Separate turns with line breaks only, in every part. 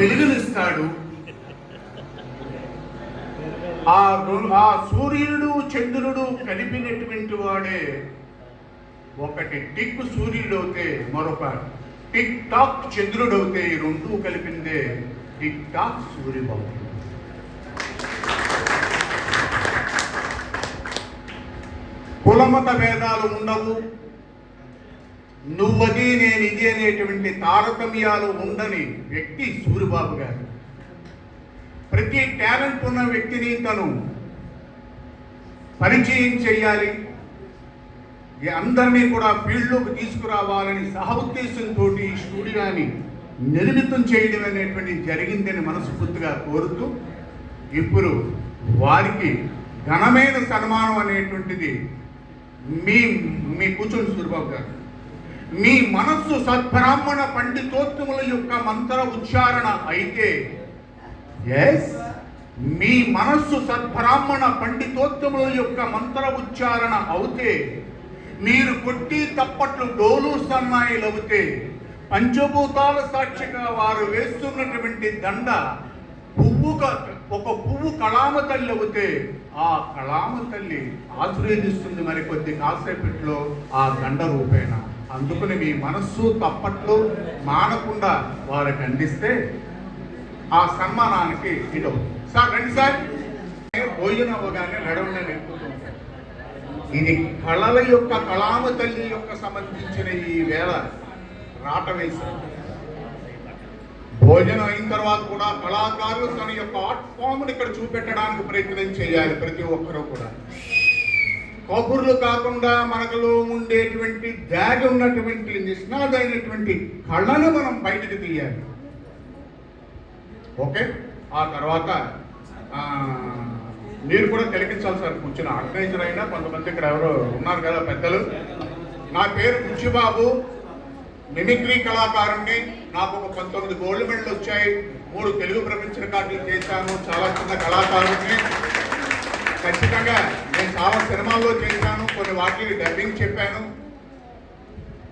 వెలుగునిస్తాడు ఆ ఆ సూర్యుడు చంద్రుడు కలిపినటువంటి వాడే ఒకటి టిక్ సూర్యుడు అవుతే మరొక టిక్ టాక్ చంద్రుడు అవుతే ఈ రెండు కలిపిందే టిక్ టాక్ సూర్యబాబు కులమత భేదాలు ఉండవు నువ్వది నేను ఇది అనేటువంటి తారతమ్యాలు ఉండని వ్యక్తి సూరిబాబు గారు ప్రతి టాలెంట్ ఉన్న వ్యక్తిని తను పరిచయం చేయాలి అందరినీ కూడా ఫీల్డ్లోకి తీసుకురావాలని సహ ఉద్దేశంతో ఈ స్టూడియోని నిర్మితం చేయడం అనేటువంటి జరిగిందని మనస్ఫూర్తిగా కోరుతూ ఇప్పుడు వారికి ఘనమైన సన్మానం అనేటువంటిది మీ మీ కూర్చొని సూరిబాబు గారు మీ మనస్సు సద్బ్రాహ్మణ పండితోత్తముల యొక్క మంత్ర ఉచ్చారణ అయితే ఎస్ మీ మనస్సు సద్బ్రాహ్మణ పండితోత్తముల యొక్క మంత్ర ఉచ్చారణ అవుతే మీరు కొట్టి తప్పట్లు డోలు సన్నాయిలు అవుతే పంచభూతాల సాక్షిగా వారు వేస్తున్నటువంటి దండ పువ్వు ఒక పువ్వు కళామ తల్లి అవుతే ఆ కళామ తల్లి ఆశీర్వదిస్తుంది మరి కొద్ది కాసేపట్లో ఆ దండ రూపేణ అందుకుని మీ మనస్సు తప్పట్లు మానకుండా వారికి అందిస్తే ఆ సన్మానానికి ఇదో సార్ రండి సార్ భోజనం అవ్వగానే నడవడం ఇది కళల యొక్క కళామ తల్లి యొక్క సంబంధించిన ఈ వేళ రాట వేశారు భోజనం అయిన తర్వాత కూడా కళాకారులు తన యొక్క ఆర్ట్ ఫామ్ ఇక్కడ చూపెట్టడానికి ప్రయత్నం చేయాలి ప్రతి ఒక్కరూ కూడా కబుర్లు కాకుండా మనకులో ఉండేటువంటి దాగి ఉన్నటువంటి నిష్ణాదైనటువంటి కళ్ళను మనం బయటకు తీయాలి ఓకే ఆ తర్వాత మీరు కూడా తిలకించాలి సార్ కూర్చున్న ఆర్గనైజర్ అయినా కొంతమంది ఇక్కడ ఎవరో ఉన్నారు కదా పెద్దలు నా పేరు కుచ్చిబాబు మిమిక్రీ కళాకారుణ్ణి నాకు ఒక పంతొమ్మిది గోల్డ్ మెడల్ వచ్చాయి మూడు తెలుగు ప్రపంచ రికార్డులు చేశాను చాలా చిన్న కళాకారుణ్ణి ఖచ్చితంగా నేను చాలా సినిమాల్లో చేశాను కొన్ని వాటికి డబ్బింగ్ చెప్పాను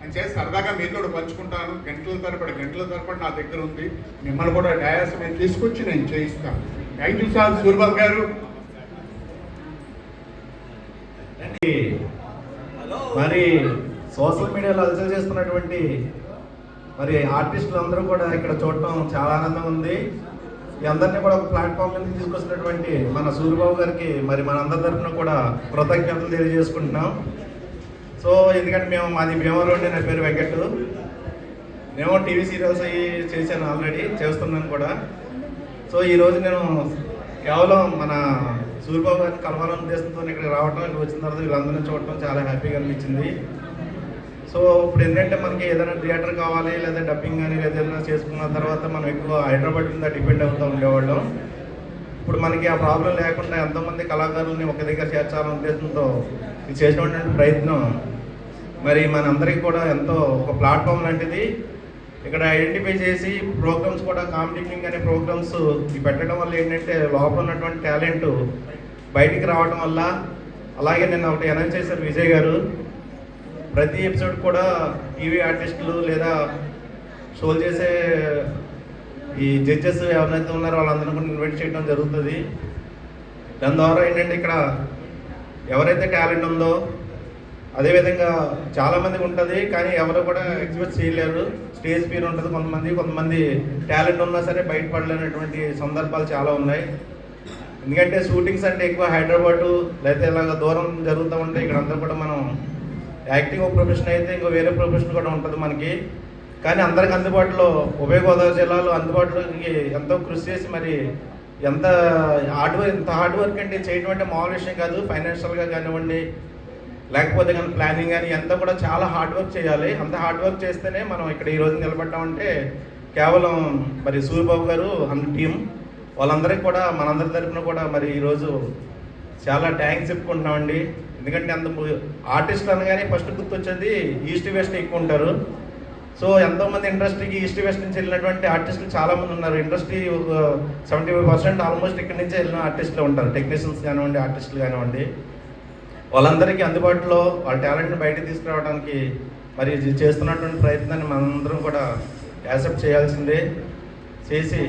అని చేసి సరదాగా మీరు కూడా పంచుకుంటాను గంటల తరపడి గంటల తరపడి నా దగ్గర ఉంది మిమ్మల్ని కూడా డయాస్ నేను తీసుకొచ్చి నేను చేయిస్తాను థ్యాంక్ యూ సార్ సూర్బాబు గారు
మరి సోషల్ మీడియాలో అలసలు చేస్తున్నటువంటి మరి ఆర్టిస్టులు అందరూ కూడా ఇక్కడ చూడటం చాలా ఆనందం ఉంది మీ అందరినీ కూడా ఒక ప్లాట్ఫామ్ నుంచి తీసుకొచ్చినటువంటి మన సూర్యబాబు గారికి మరి మన అందరి తరఫున కూడా కృతజ్ఞతలు తెలియజేసుకుంటున్నాం సో ఎందుకంటే మేము మాది భీమవరం అండి నా పేరు వెంకట్ మేము టీవీ సీరియల్స్ అవి చేశాను ఆల్రెడీ చేస్తున్నాను కూడా సో ఈరోజు నేను కేవలం మన సూర్యబాబు గారిని కలవాలనే ఉద్దేశంతో ఇక్కడికి రావడం ఇక్కడ వచ్చిన తర్వాత వీళ్ళందరినీ చూడటం చాలా హ్యాపీగా అనిపించింది సో ఇప్పుడు ఏంటంటే మనకి ఏదైనా థియేటర్ కావాలి లేదా డబ్బింగ్ కానీ లేదా ఏదైనా చేసుకున్న తర్వాత మనం ఎక్కువ హైదరాబాద్ మీద డిపెండ్ అవుతూ ఉండేవాళ్ళం ఇప్పుడు మనకి ఆ ప్రాబ్లం లేకుండా ఎంతోమంది కళాకారులని ఒక దగ్గర చేర్చాలనే ఉద్దేశంతో ఇది చేసినటువంటి ప్రయత్నం మరి మనందరికీ కూడా ఎంతో ఒక ప్లాట్ఫామ్ లాంటిది ఇక్కడ ఐడెంటిఫై చేసి ప్రోగ్రామ్స్ కూడా కాంపిటీషన్ అనే ప్రోగ్రామ్స్ పెట్టడం వల్ల ఏంటంటే లోపల ఉన్నటువంటి టాలెంట్ బయటికి రావడం వల్ల అలాగే నేను ఒకటి అనౌన్స్ చేశాను విజయ్ గారు ప్రతి ఎపిసోడ్ కూడా టీవీ ఆర్టిస్టులు లేదా షోల్ చేసే ఈ జడ్జెస్ ఎవరైతే ఉన్నారో వాళ్ళందరినీ కూడా ఇన్వైట్ చేయడం జరుగుతుంది దాని ద్వారా ఏంటంటే ఇక్కడ ఎవరైతే టాలెంట్ ఉందో అదేవిధంగా చాలామందికి ఉంటుంది కానీ ఎవరు కూడా ఎక్స్పెక్ట్ చేయలేరు స్టేజ్ పేరు ఉంటుంది కొంతమంది కొంతమంది టాలెంట్ ఉన్నా సరే బయటపడలేనటువంటి సందర్భాలు చాలా ఉన్నాయి ఎందుకంటే షూటింగ్స్ అంటే ఎక్కువ హైదరాబాదు లేకపోతే ఇలాగ దూరం జరుగుతూ ఉంటే ఇక్కడ అందరూ కూడా మనం యాక్టింగ్ ఒక ప్రొఫెషన్ అయితే ఇంకో వేరే ప్రొఫెషన్ కూడా ఉంటుంది మనకి కానీ అందరికి అందుబాటులో ఉభయ గోదావరి జిల్లాలో అందుబాటులో ఎంతో కృషి చేసి మరి ఎంత హార్డ్ వర్క్ ఎంత హార్డ్ వర్క్ అంటే చేయడం అంటే మామూలు విషయం కాదు ఫైనాన్షియల్గా కానివ్వండి లేకపోతే కానీ ప్లానింగ్ కానీ ఎంత కూడా చాలా హార్డ్ వర్క్ చేయాలి అంత హార్డ్ వర్క్ చేస్తేనే మనం ఇక్కడ ఈరోజు నిలబడ్డామంటే కేవలం మరి సూర్యబాబు గారు అన్న టీం వాళ్ళందరికీ కూడా మనందరి తరఫున కూడా మరి ఈరోజు చాలా ట్యాంక్స్ చెప్పుకుంటున్నామండి ఎందుకంటే అంత ఆర్టిస్ట్లు అనగానే ఫస్ట్ గుర్తొచ్చేది ఈస్ట్ వెస్ట్ ఎక్కువ ఉంటారు సో ఎంతోమంది ఇండస్ట్రీకి ఈస్ట్ వెస్ట్ నుంచి వెళ్ళినటువంటి ఆర్టిస్టులు చాలామంది ఉన్నారు ఇండస్ట్రీ ఒక సెవెంటీ ఫైవ్ పర్సెంట్ ఆల్మోస్ట్ ఇక్కడి నుంచి వెళ్ళిన ఆర్టిస్టులు ఉంటారు టెక్నీషియన్స్ కానివ్వండి ఆర్టిస్టులు కానివ్వండి వాళ్ళందరికీ అందుబాటులో వాళ్ళ టాలెంట్ని బయటకు తీసుకురావడానికి మరి చేస్తున్నటువంటి ప్రయత్నాన్ని మనందరం కూడా యాక్సెప్ట్ చేయాల్సిందే చేసి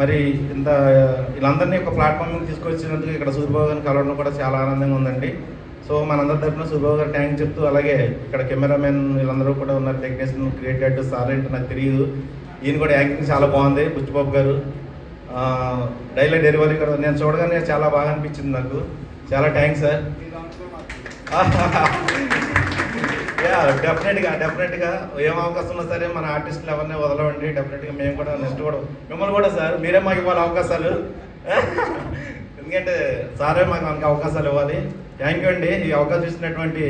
మరి ఇంత వీళ్ళందరినీ ఒక ప్లాట్ఫామ్కి తీసుకొచ్చినందుకు ఇక్కడ సూర్యబాబు గారిని కలవడం కూడా చాలా ఆనందంగా ఉందండి సో మనందరి తరఫున సూర్యబాబు గారు ట్యాంక్ చెప్తూ అలాగే ఇక్కడ కెమెరామెన్ వీళ్ళందరూ కూడా ఉన్నారు టెక్నీషియన్ అడ్డు సార్ ఏంటో నాకు తెలియదు ఈయన కూడా యాక్టింగ్ చాలా బాగుంది బుచ్చుబాబు గారు డైలీ డెలివరీ కూడా నేను చూడగానే చాలా బాగా అనిపించింది నాకు చాలా థ్యాంక్స్ సార్ డెఫినెట్గా డెఫినెట్గా ఏం అవకాశం ఉన్నా సరే మన ఆర్టిస్టులు ఎవరిని వదలవండి డెఫినెట్గా మేము కూడా నెక్స్ట్ కూడా మిమ్మల్ని కూడా సార్ మీరే మాకు ఇవ్వాలి అవకాశాలు ఎందుకంటే సారే మాకు మనకి అవకాశాలు ఇవ్వాలి థ్యాంక్ యూ అండి ఈ అవకాశం ఇచ్చినటువంటి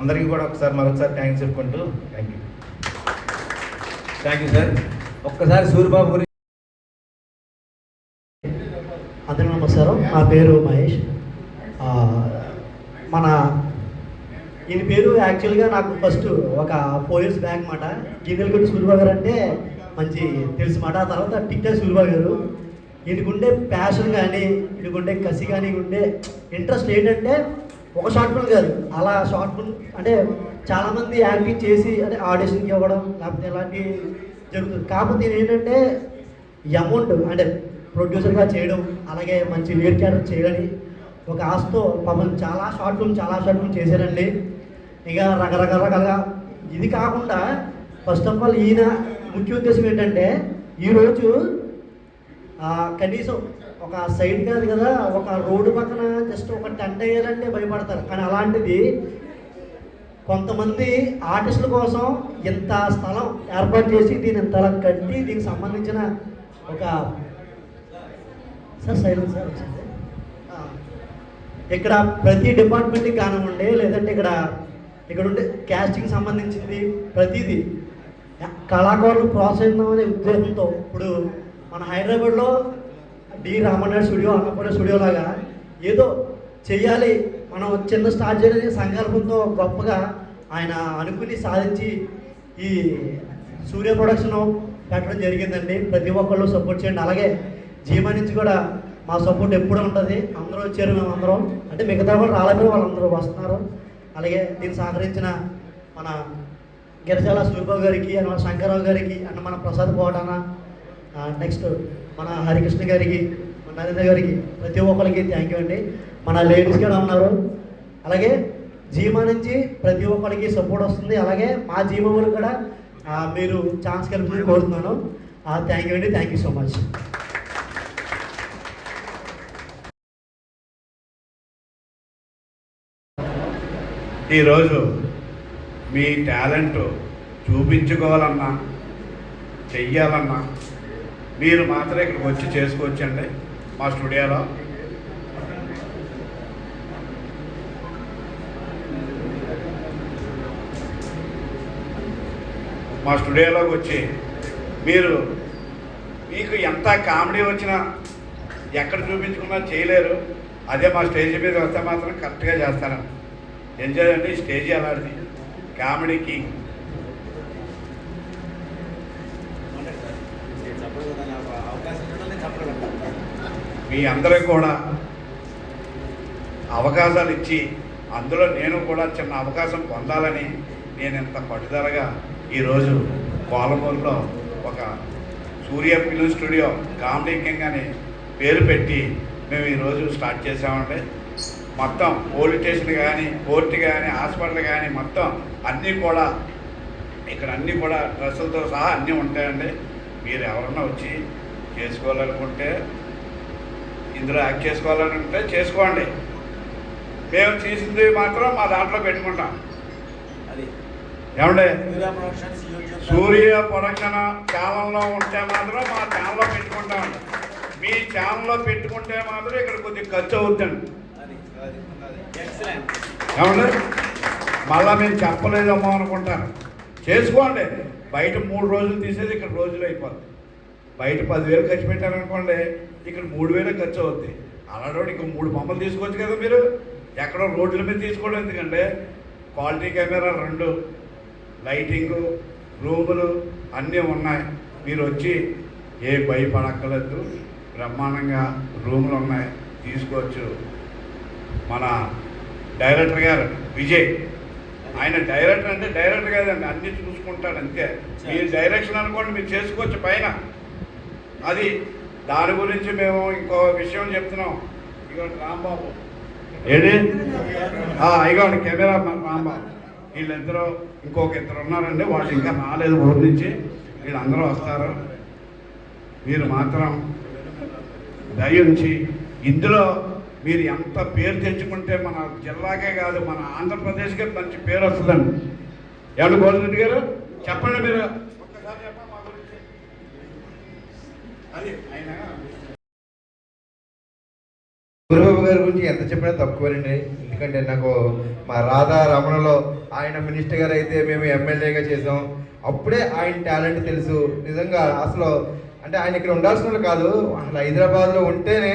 అందరికీ కూడా ఒకసారి మరొకసారి థ్యాంక్స్ చెప్పుకుంటూ thank you thank you sir ఒక్కసారి సూర్యబాబు గురించి
అందరూ నమస్కారం నా పేరు మహేష్ మన దీని పేరు యాక్చువల్గా నాకు ఫస్ట్ ఒక ఫోర్ ఇయర్స్ బ్యాక్ మాట గుడి సూర్యబా గారు అంటే మంచి తెలుసు మాట ఆ తర్వాత టిక్టాక్ సూర్యబా గారు వీడికుండే ప్యాషన్ కానీ వీడికుండే కసి కానీ ఉండే ఇంట్రెస్ట్ ఏంటంటే ఒక షార్ట్ ఫిల్మ్ కాదు అలా షార్ట్ ఫిల్మ్ అంటే చాలామంది యాక్టింగ్ చేసి అంటే ఆడిషన్కి ఇవ్వడం లేకపోతే ఇలాంటి జరుగుతుంది కాకపోతే ఏంటంటే అమౌంట్ అంటే ప్రొడ్యూసర్గా చేయడం అలాగే మంచి లీడ్ క్యారెక్టర్ చేయాలని ఒక ఆశతో పాపం చాలా షార్ట్ ఫిల్మ్ చాలా షార్ట్ ఫిల్మ్ చేశారండి ఇక రకరకరకాలుగా ఇది కాకుండా ఫస్ట్ ఆఫ్ ఆల్ ఈయన ముఖ్య ఉద్దేశం ఏంటంటే ఈరోజు కనీసం ఒక సైడ్ కాదు కదా ఒక రోడ్డు పక్కన జస్ట్ ఒక టెంట్ వేయాలంటే భయపడతారు కానీ అలాంటిది కొంతమంది ఆర్టిస్టుల కోసం ఇంత స్థలం ఏర్పాటు చేసి దీని ఇంతలా కట్టి దీనికి సంబంధించిన ఒక సార్ సైలెన్స్ సార్ ఇక్కడ ప్రతి డిపార్ట్మెంట్కి కానివ్వండి లేదంటే ఇక్కడ ఇక్కడ ఉండే క్యాస్టింగ్ సంబంధించింది ప్రతిదీ కళాకారులు ప్రోత్సహిద్దాం అనే ఉద్దేశంతో ఇప్పుడు మన హైదరాబాద్లో D Ramana studio Annapurna studio లాగా ఏదో చేయాలి మనం చిన్న స్టార్ట్ చేయడానికి సంకల్పంతో గొప్పగా ఆయన అనుకుని సాధించి ఈ సూర్య ప్రొడక్షన్ పెట్టడం జరిగిందండి ప్రతి ఒక్కళ్ళు సపోర్ట్ చేయండి అలాగే జీమా నుంచి కూడా మా సపోర్ట్ ఎప్పుడూ ఉంటుంది అందరూ వచ్చారు మేము అందరం అంటే మిగతా కూడా రాలేదు వాళ్ళందరూ వస్తున్నారు అలాగే దీన్ని సహకరించిన మన గిరిజాల సూరిబాబు గారికి అండ్ మన శంకరరావు గారికి అండ్ మన ప్రసాద్ పోవటాన నెక్స్ట్ మన హరికృష్ణ గారికి మన నరేంద్ర గారికి ప్రతి ఒక్కరికి థ్యాంక్ యూ అండి మన లేడీస్ కూడా ఉన్నారు అలాగే జీమా నుంచి ప్రతి ఒక్కరికి సపోర్ట్ వస్తుంది అలాగే మా జీమా వాళ్ళు కూడా మీరు ఛాన్స్ కలిపి కోరుతున్నాను థ్యాంక్ యూ అండి థ్యాంక్ యూ సో మచ్
ఈరోజు మీ టాలెంట్ చూపించుకోవాలన్నా చెయ్యాలన్నా మీరు మాత్రం ఇక్కడికి వచ్చి చేసుకోవచ్చండి మా స్టూడియోలో మా స్టూడియోలోకి వచ్చి మీరు మీకు ఎంత కామెడీ వచ్చినా ఎక్కడ చూపించుకున్నా చేయలేరు అదే మా స్టేజ్ మీద వస్తే మాత్రం కరెక్ట్గా చేస్తారండి ఎంజాయ్ అండి స్టేజ్ అలాంటిది కామెడీ కింగ్ మీ అందరూ కూడా అవకాశాలు ఇచ్చి అందులో నేను కూడా చిన్న అవకాశం పొందాలని నేను ఇంత పట్టుదలగా ఈరోజు కోలమూరులో ఒక Surya film studio comedy king అని పేరు పెట్టి మేము ఈరోజు స్టార్ట్ చేసామంటే మొత్తం పోలీస్ స్టేషన్ కానీ కోర్టు కానీ హాస్పిటల్ కానీ మొత్తం అన్నీ కూడా ఇక్కడ అన్నీ కూడా డ్రెస్సులతో సహా అన్నీ ఉంటాయండి మీరు ఎవరన్నా వచ్చి చేసుకోవాలనుకుంటే ఇందులో యాక్ట్ చేసుకోవాలనుకుంటే చేసుకోండి మేము చేసింది మాత్రం మా దాంట్లో పెట్టుకుంటాం అది ఏమండే సూర్య ప్రొడక్షన్ ఛానల్లో ఉంటే మాత్రం మా ఛానల్లో పెట్టుకుంటామండి మీ ఛానల్లో పెట్టుకుంటే మాత్రం ఇక్కడ కొద్దిగా ఖర్చు అవుతుంది ఏమండి మళ్ళా మేము చెప్పలేదమ్మా అనుకుంటాను చేసుకోండి బయట మూడు రోజులు తీసేది ఇక్కడ రోజులు అయిపోద్ది బయట పదివేలు ఖర్చు పెట్టారనుకోండి ఇక్కడ మూడు వేలు ఖర్చు అవుద్ది అలాంటి ఇంకో మూడు బొమ్మలు తీసుకోవచ్చు కదా మీరు ఎక్కడో రోడ్ల మీద తీసుకోవడం ఎందుకంటే క్వాలిటీ కెమెరా రెండు లైటింగు రూములు అన్నీ ఉన్నాయి మీరు వచ్చి ఏ భయపడక్కర్లేదు బ్రహ్మాండంగా రూములు ఉన్నాయి తీసుకోవచ్చు మన డైరెక్టర్ గారు విజయ్ ఆయన డైరెక్టర్ అంటే డైరెక్టర్ కాదండి అన్ని చూసుకుంటాడు అంతే ఈ డైరెక్షన్ అనుకోండి మీరు చేసుకోవచ్చు పైన అది దాని గురించి మేము ఇంకో విషయం చెప్తున్నాం ఇగోండి రాంబాబు ఏది ఇగోండి కెమెరా రాంబాబు వీళ్ళిద్దరూ ఇంకొక ఇద్దరు ఉన్నారండి వాళ్ళు ఇంకా రాలేదు ఊరి నుంచి వీళ్ళందరూ వస్తారు మీరు మాత్రం దయ ఉంచి ఇందులో మీరు ఎంత పేరు తెచ్చుకుంటే మన జిల్లాకే కాదు మన ఆంధ్రప్రదేశ్కే మంచి పేరు వస్తుందండి ఎవరు గోవిందరెడ్డి గారు చెప్పండి మీరు అది
గురుబాబు గారి గురించి ఎంత చెప్పినా తక్కువేనండి ఎందుకంటే నాకు మా రాధా రమణలో ఆయన మినిస్టర్ గారు అయితే మేము ఎమ్మెల్యేగా చేసాం అప్పుడే ఆయన టాలెంట్ తెలుసు నిజంగా అసలు అంటే ఆయన ఇక్కడ ఉండాల్సిన కాదు అసలు హైదరాబాద్లో ఉంటేనే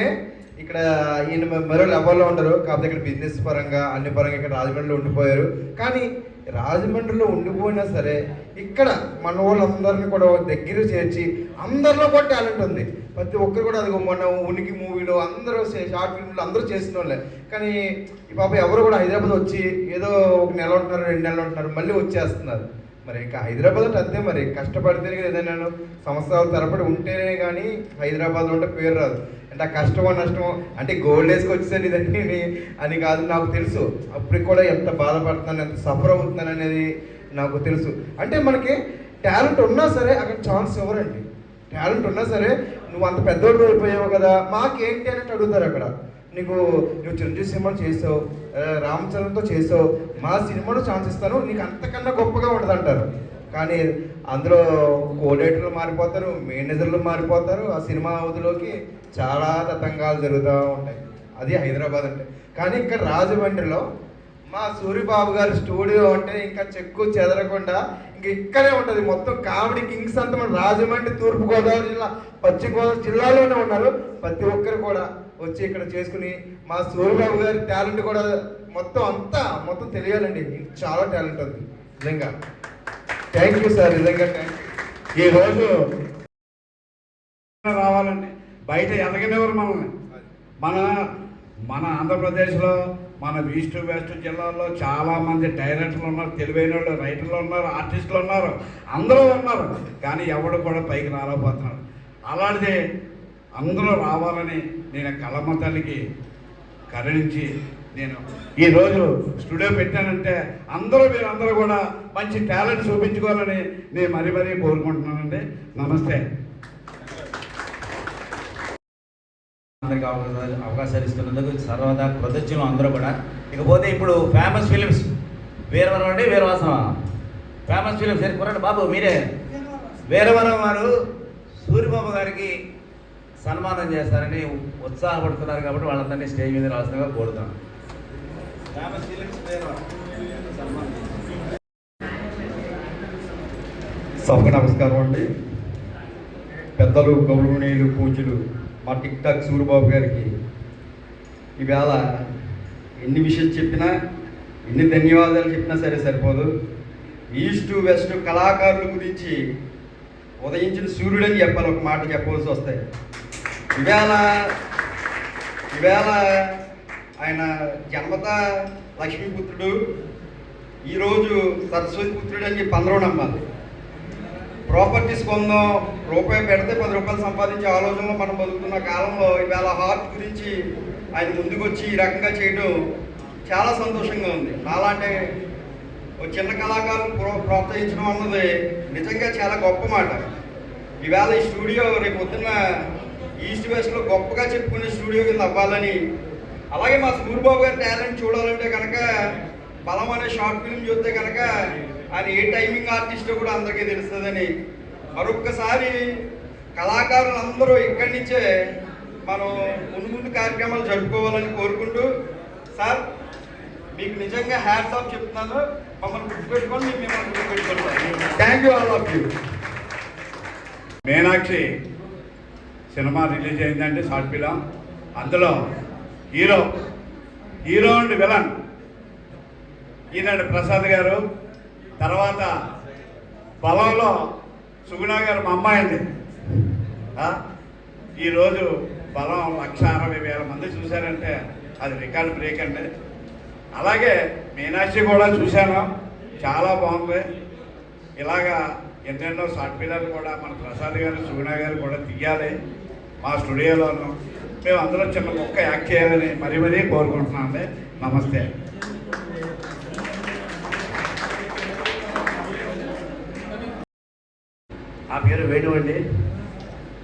ఇక్కడ ఈయన మరో లెవెల్లో ఉండరు కాకపోతే ఇక్కడ బిజినెస్ పరంగా అన్ని పరంగా ఇక్కడ రాజమండ్రిలో ఉండిపోయారు కానీ రాజమండ్రిలో ఉండిపోయినా సరే ఇక్కడ మన వాళ్ళందరినీ కూడా దగ్గర చేర్చి అందరిలో కూడా టాలెంట్ ఉంది ప్రతి ఒక్కరు కూడా అది మొన్న ఉనికి మూవీలో అందరూ షార్ట్ ఫిల్మ్లు అందరూ చేసిన వాళ్ళే కానీ ఈ పాప ఎవరు కూడా హైదరాబాద్ వచ్చి ఏదో ఒక నెల ఉంటున్నారు రెండు నెలలు ఉంటున్నారు మళ్ళీ వచ్చేస్తున్నారు మరి ఇంకా హైదరాబాద్ అంతే మరి కష్టపడితేనే ఏదైనా సంవత్సరాల తరబడి ఉంటేనే కానీ హైదరాబాద్లో ఉంటే పేరు రాదు అంటే ఆ కష్టమో నష్టమో అంటే గోల్డ్ డేస్కి వచ్చేసాను ఇదని అని కాదు నాకు తెలుసు అప్పటికి కూడా ఎంత బాధపడుతున్నాను ఎంత సఫర్ అవుతున్నాను అనేది నాకు తెలుసు అంటే మనకి టాలెంట్ ఉన్నా సరే అక్కడ ఛాన్స్ ఇవ్వరండి టాలెంట్ ఉన్నా సరే నువ్వు అంత పెద్దోడు అయిపోయావు కదా మాకేంటి అని అడుగుతారు అక్కడ నీకు నువ్వు చిరంజీవి సినిమాలు చేసావు రామచరణ్తో చేసావు మా సినిమాలో ఛాన్స్ ఇస్తాను నీకు అంతకన్నా గొప్పగా ఉండదు అంటారు కానీ అందులో కోడేటర్లు మారిపోతారు మేనేజర్లు మారిపోతారు ఆ సినిమా అవధిలోకి చాలా తతంగాలు జరుగుతూ ఉంటాయి అది హైదరాబాద్ అంటే కానీ ఇక్కడ రాజమండ్రిలో మా సూర్యబాబు గారి స్టూడియో అంటే ఇంకా చెక్కు చెదరకుండా ఇంకా ఇక్కడే ఉంటుంది మొత్తం కామెడీ కింగ్స్ అంతా మన రాజమండ్రి తూర్పుగోదావరి జిల్లా పశ్చిమ గోదావరి జిల్లాలోనే ఉన్నారు ప్రతి ఒక్కరు కూడా వచ్చి ఇక్కడ చేసుకుని మా సూర్యబాబు గారి టాలెంట్ కూడా మొత్తం అంతా మొత్తం తెలియాలండి చాలా టాలెంట్ ఉంది నిజంగా థ్యాంక్ యూ సార్ నిజంగా థ్యాంక్ యూ ఈరోజు
రావాలండి బయట ఎదగనివ్వరు మనల్ని మన మన ఆంధ్రప్రదేశ్లో మన ఈస్ట్ వెస్ట్ జిల్లాల్లో మంది డైరెక్టర్లు ఉన్నారు తెలివైన వాళ్ళు రైటర్లు ఉన్నారు ఆర్టిస్టులు ఉన్నారు అందరూ ఉన్నారు కానీ ఎవడు కూడా పైకి రాలేకపోతున్నారు అలాంటిది అందరూ రావాలని నేను కలమ్మ తల్లికి కరుణించి నేను ఈరోజు స్టూడియో పెట్టానంటే అందరూ మీరందరూ కూడా మంచి టాలెంట్ చూపించుకోవాలని నేను మరీ మరీ కోరుకుంటున్నానండి నమస్తే
అందరికి అవకాశాలు ఇస్తున్నందుకు సర్వదా కృతజ్ఞులు అందరూ కూడా ఇకపోతే ఇప్పుడు ఫేమస్ ఫిలిమ్స్ వీరవరం అంటే వీరవాసం ఫేమస్ ఫిలిమ్స్ సరే బాబు మీరే వీరవరం వారు సూర్యబాబు గారికి సన్మానం చేస్తారని ఉత్సాహపడుతున్నారు కాబట్టి వాళ్ళందరినీ స్టేజ్ మీద రాసినగా కోరుతాను సభకు నమస్కారం అండి పెద్దలు గౌరవనీయులు పూజలు మా టిక్ టాక్ సూర్యబాబు గారికి ఈవేళ ఎన్ని విషయాలు చెప్పినా ఎన్ని ధన్యవాదాలు చెప్పినా సరే సరిపోదు ఈస్ట్ వెస్ట్ కళాకారుల గురించి ఉదయించిన సూర్యుడని చెప్పాలి ఒక మాట చెప్పవలసి వస్తాయి ఇవేళ ఇవేళ ఆయన జన్మత లక్ష్మీపుత్రుడు ఈరోజు సరస్వతి పుత్రుడు అని చెప్పి నమ్మాలి ప్రాపర్టీస్ కొందాం రూపాయి పెడితే పది రూపాయలు సంపాదించే ఆలోచనలో మనం బతుకుతున్న కాలంలో ఇవాళ హార్ట్ గురించి ఆయన ముందుకొచ్చి ఈ రకంగా చేయడం చాలా సంతోషంగా ఉంది నాలాంటి చిన్న కళాకారులు ప్రో ప్రోత్సహించడం అన్నది నిజంగా చాలా గొప్ప మాట ఈవేళ ఈ స్టూడియో రేపు పొద్దున్న ఈస్ట్ వెస్ట్లో గొప్పగా చెప్పుకునే స్టూడియో కింద అవ్వాలని అలాగే మా సూరిబాబు గారి టాలెంట్ చూడాలంటే కనుక బలం అనే షార్ట్ ఫిల్మ్ చూస్తే కనుక ఆయన ఏ టైమింగ్ ఆర్టిస్టో కూడా అందరికీ తెలుస్తుందని మరొక్కసారి కళాకారులందరూ ఇక్కడి నుంచే మనం ముందు ముందు కార్యక్రమాలు జరుపుకోవాలని కోరుకుంటూ సార్ మీకు నిజంగా హ్యాట్స్ ఆఫ్ చెప్తున్నాను మమ్మల్ని గుర్తుపెట్టుకొని మిమ్మల్ని గుర్తుపెట్టుకోండి thank you all of you
Meenakshi cinema release అయిందండి షార్ట్ ఫిలం అందులో hero hero and villain Eenadu Prasad గారు తర్వాత బలంలో సుగుణ గారు మా అమ్మాయింది ఈరోజు బలం లక్ష అరవై వేల మంది చూశారంటే అది రికార్డ్ బ్రేక్ అండి అలాగే మీనాక్షి కూడా చూశాను చాలా బాగుంది ఇలాగా ఎన్నెన్నో షార్ట్ ఫిలర్లు కూడా మన ప్రసాద్ గారు సుగుణ గారు కూడా తీయాలి మా స్టూడియోలోను మేము అందరూ చిన్న మొక్క యాక్ట్ చేయాలని మరీ మరీ కోరుకుంటున్నామండి నమస్తే
నా పేరు వేణు అండి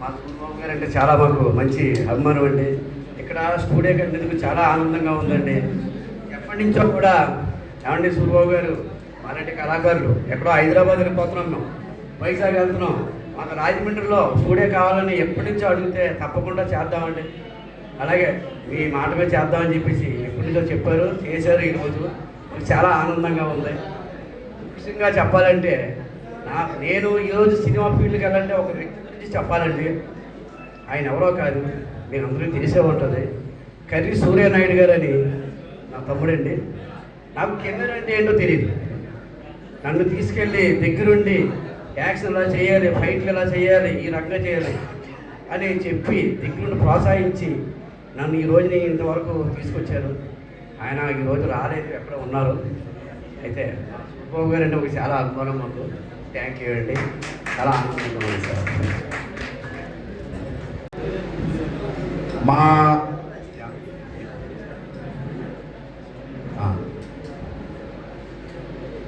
మా స్కూల్ గారు అంటే చాలా మాకు మంచి అభిమానం అండి ఇక్కడ స్టూడియో కట్టినందుకు చాలా ఆనందంగా ఉందండి ఎప్పటి నుంచో కూడా ఏమండి సూర్యబాబు గారు మాలాంటి కళాకారులు ఎక్కడో హైదరాబాద్ వెళ్ళిపోతున్నాం మేము వైజాగ్ వెళ్తున్నాం మన రాజమండ్రిలో కూడే కావాలని ఎప్పటి నుంచో అడిగితే తప్పకుండా చేద్దామండి అలాగే మీ మాట మీద చేద్దామని చెప్పేసి ఎప్పటి నుంచో చెప్పారు చేశారు ఈరోజు చాలా ఆనందంగా ఉంది ముఖ్యంగా చెప్పాలంటే నా నేను ఈరోజు సినిమా ఫీల్డ్కి వెళ్ళాలంటే ఒక వ్యక్తి గురించి చెప్పాలండి ఆయన ఎవరో కాదు నేను అందరూ తెలిసే ఉంటుంది కర్రీ సూర్యనాయుడు గారు అని నా తమ్ముడండి నాకు కెమెరా అంటే ఏంటో తెలియదు నన్ను తీసుకెళ్ళి దగ్గరుండి యాక్షన్ ఎలా చేయాలి ఫైట్లు ఎలా చేయాలి ఈ రకంగా చేయాలి అని చెప్పి దిగ్గులను ప్రోత్సహించి నన్ను ఈ రోజుని ఇంతవరకు తీసుకొచ్చారు ఆయన ఈ రోజు రాలేదు ఎక్కడ ఉన్నారు అయితే బాబు అంటే ఒక చాలా అనుభవం మాకు థ్యాంక్ యూ అండి చాలా ఆనందంగా ఉంది సార్
మా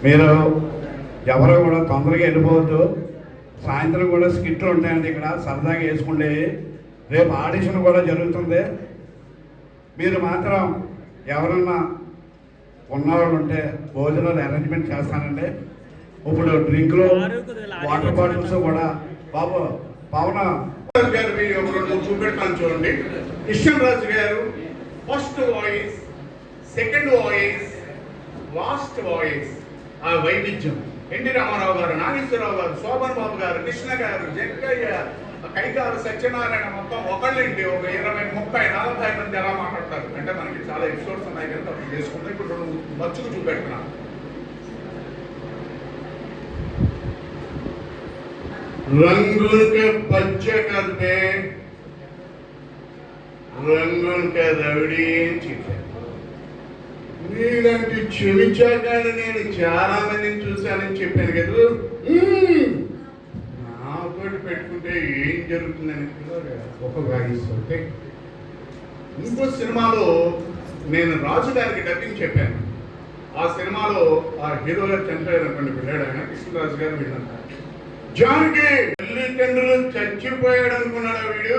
మీరు ఎవరో కూడా తొందరగా వెళ్ళిపోవద్దు సాయంత్రం కూడా స్కిట్లు ఉంటాయండి ఇక్కడ సరదాగా వేసుకుంటే రేపు ఆడిషన్ కూడా జరుగుతుంది మీరు మాత్రం ఎవరన్నా ఉన్నవాళ్ళు ఉంటే భోజనాలు అరేంజ్మెంట్ చేస్తానండి ఇప్పుడు డ్రింక్లు వాటర్ బాటిల్స్ కూడా బాబు పవన గారు వీడియో చూడండి ఇష్టం రాజు గారు first voice second voice last voice ఆ వైవిధ్యం ఎన్టీ రామారావు గారు నాగేశ్వరరావు గారు శోభన్ బాబు గారు కృష్ణ గారు జగ్గయ్య కైకారు సత్యనారాయణ మొత్తం ఒకళ్ళేంటి ఒక ఇరవై ముప్పై నలభై మంది ఎలా మాట్లాడతారు అంటే మనకి చాలా ఎపిసోడ్స్ ఉన్నాయి కనుక అప్పుడు చేసుకుంటే ఇప్పుడు రెండు మచ్చుకు చూపెడుతున్నాను रंगून के बच्चे करते रंगून నీలాంటి క్షమించాకాడు నేను చాలా మందిని చూశానని చెప్పాను కదా నాతోటి పెట్టుకుంటే ఏం జరుగుతుందని ఒక వాయిస్ ఇంకో సినిమాలో నేను రాజు గారికి డబ్బింగ్ చెప్పాను ఆ సినిమాలో ఆ హీరో గారు చనిపోయారు అనుకోండి పిల్లాడు ఆయన కృష్ణరాజు గారు వీళ్ళంతా జాన్కి తల్లిదండ్రులు చచ్చిపోయాడు అనుకున్నాడు వీడు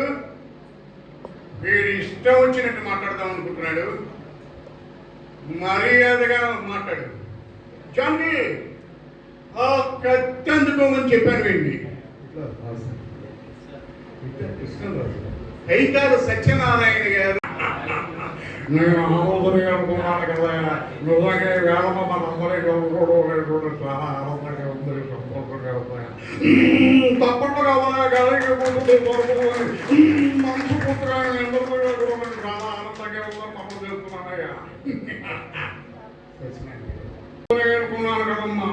వీడు ఇష్టం వచ్చినట్టు మాట్లాడదాం అనుకుంటున్నాడు మర్యాదగా మాట్లాడు చండి ఆ కత్తి అందుకోమని చెప్పాను వెండి అయితే సత్యనారాయణ గారు నేను ఆనందంగా అనుకున్నాను కదా నిజంగా వేళమ మనందరి గౌరవలేకుండా చాలా ఆనందంగా ఉందని తప్పకుండా గదికి మనసు పుత్రాన్ని అందరూ చాలా ఆనందంగా ఉందని అనుకున్నాను కదమ్మా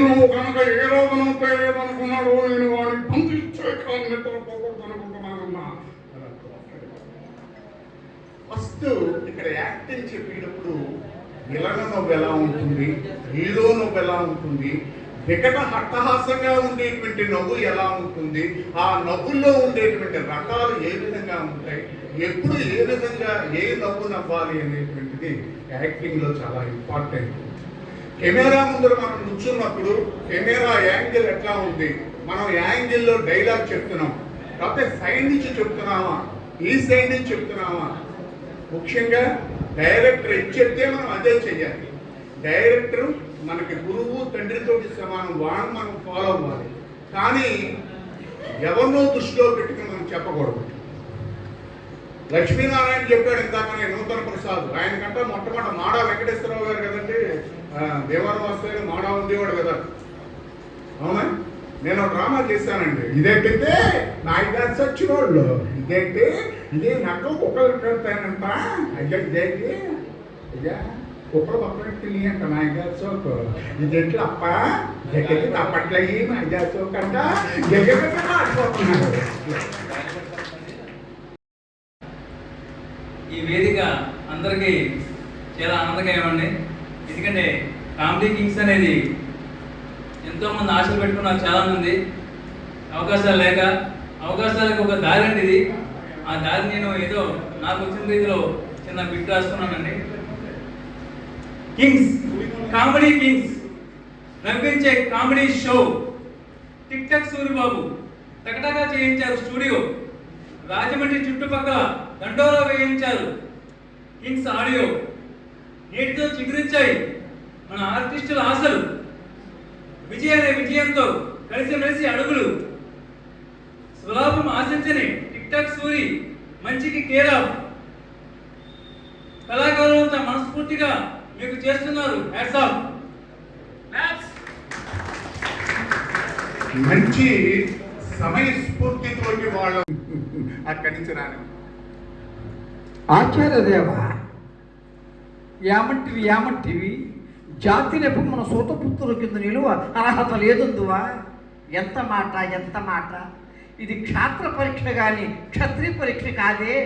నువ్వు కనుక ఏ రోగం పేరేదనుకున్నాడో నేను వాడిని పంపించే కానీ నిద్రపోకూడదు ఫస్ట్ ఇక్కడ యాక్టింగ్ చెప్పేటప్పుడు విలన నవ్వు ఎలా ఉంటుంది హీరో నవ్వు ఎలా ఉంటుంది వికట హట్టహాసంగా ఉండేటువంటి నవ్వు ఎలా ఉంటుంది ఆ నవ్వుల్లో ఉండేటువంటి రకాలు ఏ విధంగా ఉంటాయి ఎప్పుడు ఏ విధంగా ఏ నవ్వు నవ్వాలి అనేటువంటిది యాక్టింగ్లో చాలా ఇంపార్టెంట్ కెమెరా ముందర మనం కూర్చున్నప్పుడు కెమెరా యాంగిల్ ఎట్లా ఉంది మనం యాంగిల్లో డైలాగ్ చెప్తున్నాం కాకపోతే సైడ్ నుంచి చెప్తున్నామా ఈ సైడ్ నుంచి చెప్తున్నామా ముఖ్యంగా డైరెక్టర్ ఏం చెప్తే మనం అదే చెయ్యాలి డైరెక్టర్ మనకి గురువు తండ్రితోటి సమానం వాళ్ళని మనం ఫాలో అవ్వాలి కానీ ఎవరినో దృష్టిలో పెట్టుకుని మనం చెప్పకూడదు లక్ష్మీనారాయణ చెప్పాడు ఇందాక నూతన ప్రసాద్ ఆయన కంటే మొట్టమొదటి మాడా వెంకటేశ్వరరావు గారు కదండి దేవర వాసు మాడా ఉండేవాడు కదా అవునా నేను డ్రామా చేశానండి ఇదేంటంటే నాయకాల్సి వచ్చిన వాళ్ళు ఇదేంటి ఇదే నాకు కుక్కలు కడతానంట అయ్యా ఇదేంటి అయ్యా కుక్కలు పక్కనట్టు అంట నాయకా చోక్ ఇదేంటి అప్ప జగతి తప్పట్లయ్యి నాయకా చోక్ అంట జగన్ ఆడిపోతున్నాడు అందరికీ చాలా ఆనందంగా ఇవ్వండి ఎందుకంటే కామెడీ కింగ్స్ అనేది ఎంతోమంది ఆశలు పెట్టుకున్నారు చాలామంది అవకాశాలు లేక అవకాశాలకు ఒక దారి అండి ఇది ఆ దారి నేను ఏదో నాకు వచ్చిన రీతిలో చిన్న బిట్ రాసుకున్నానండి కింగ్స్ కామెడీ కింగ్స్ నవ్వించే comedy show TikTok Suribabu టకటగా చేయించారు స్టూడియో రాజమండ్రి చుట్టుపక్కల దండోరా వేయించారు కింగ్స్ ఆడియో నేటితో చిగురించాయి మన ఆర్టిస్టుల ఆశలు అనే విజయంతో కలిసిమెలిసి అడుగులు స్వలాభం ఆశించని టిక్ టాక్ సూరి మంచికి కేరావ్ కళాకారులంతా మనస్ఫూర్తిగా మీకు చేస్తున్నారు మంచి సమయస్ఫూర్తితోటి వాళ్ళు అక్కడి నుంచి రాను ఆచార్యదేవ ఏమంటివి ఏమంటివి జాతి రేపు మన సూతపుత్రుల కింద నిలువ అర్హత లేదు ఎంత మాట ఎంత మాట ఇది క్షాత్ర పరీక్ష కానీ క్షత్రియ పరీక్ష కాదే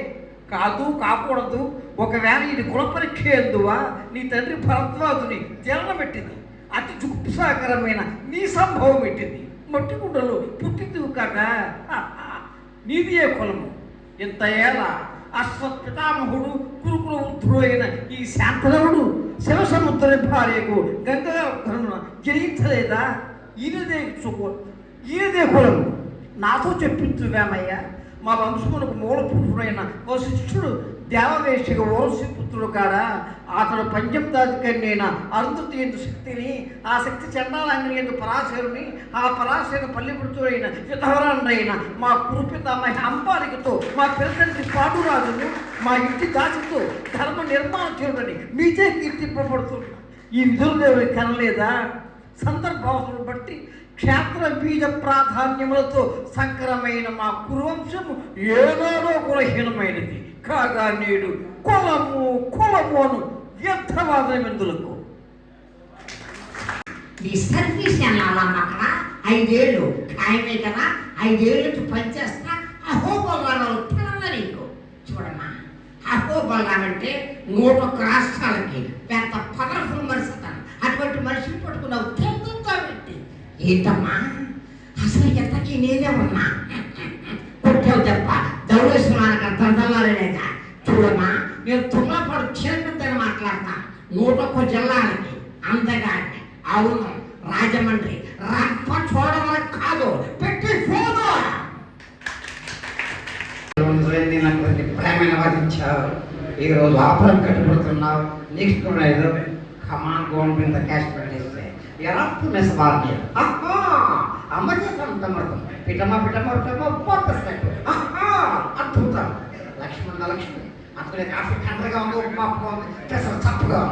కాదు కాకూడదు ఒకవేళ ఇది కుల పరీక్ష ఎందువా నీ తండ్రి భరద్వాజుని జీర్ణ పెట్టింది అతి జుప్సాకరమైన నీ సంభవం పెట్టింది మట్టి గుడ్డలు పుట్టిందివు కాక నీది ఏ కులము ఇంత ఏలా అశ్వత్థామహుడు కురుకుల వృద్ధుడైన ఈ శాంతనవుడు శివసముద్ర భార్యకు గంగాధరుడు జయించలేదా ఈయనదే చుకు ఈయనదే కులం నాతో చెప్పించువేమయ్యా మా వంశమునకు మూల పురుషుడైన ఓ శిష్యుడు దేవవేషిగా ఓంశీపుత్రుడు కాడ అతడు పంచందాధికరినైన అరుంధతి ఎందు శక్తిని ఆ శక్తి చండాలంగని ఎందు పరాశరుని ఆ పరాశరు పల్లెపుడుతుడైన చితవరాండైన మా కురుపిత మా అంబాలికతో మా పిల్లలకి పాటురాజును మా ఇంటి దాచుతో ధర్మ నిర్మాణం చేయడని మీచే కీర్తింపబడుతున్నా ఈ విధులదేవి కనలేదా సందర్భావసను బట్టి క్షేత్ర బీజ ప్రాధాన్యములతో సంకరమైన మా కురువంశము ఏనాడో కులహీనమైనది కాగా నేడు కులము కులము అను వ్యర్థవాదం ఎందులకు సర్వీస్ అలా ఐదేళ్ళు ఆయమే కదా ఐదేళ్ళు పనిచేస్తా అహోబలరావు పిల్లల నీకు చూడమ్మా అహోబలరావు అంటే నూట ఒక్క రాష్ట్రాలకి పెద్ద పవర్ఫుల్ మనిషి అతను అటువంటి మనిషిని పట్టుకున్నావు తెంపుతో పెట్టి ఏంటమ్మా అసలు ఎంతకి నేనే ఉన్నా నూటొక్క జిల్లాలకి అందగాడిని అవును రాజమండ్రి రక్త చూడమని కాదు పెట్టి ప్రేమైన వాదించావు ఈరోజు ఆపరం కట్టుబడుతున్నావు నెక్స్ట్ కూడా ఏదో కమాన్ గవర్నమెంట్ క్యాష్ పెట్టేస్తే ఎరప్పు మెస్ బాధ్య అమ్మచేతం తమర్థం పిటమ పిటమ పిటమ ఉపాపస్తు అద్భుతం లక్ష్మణ లక్ష్మి అక్కడ కాఫీ కండ్రగా ఉంది ఉప్మా ఉంది కేసరి చప్పగా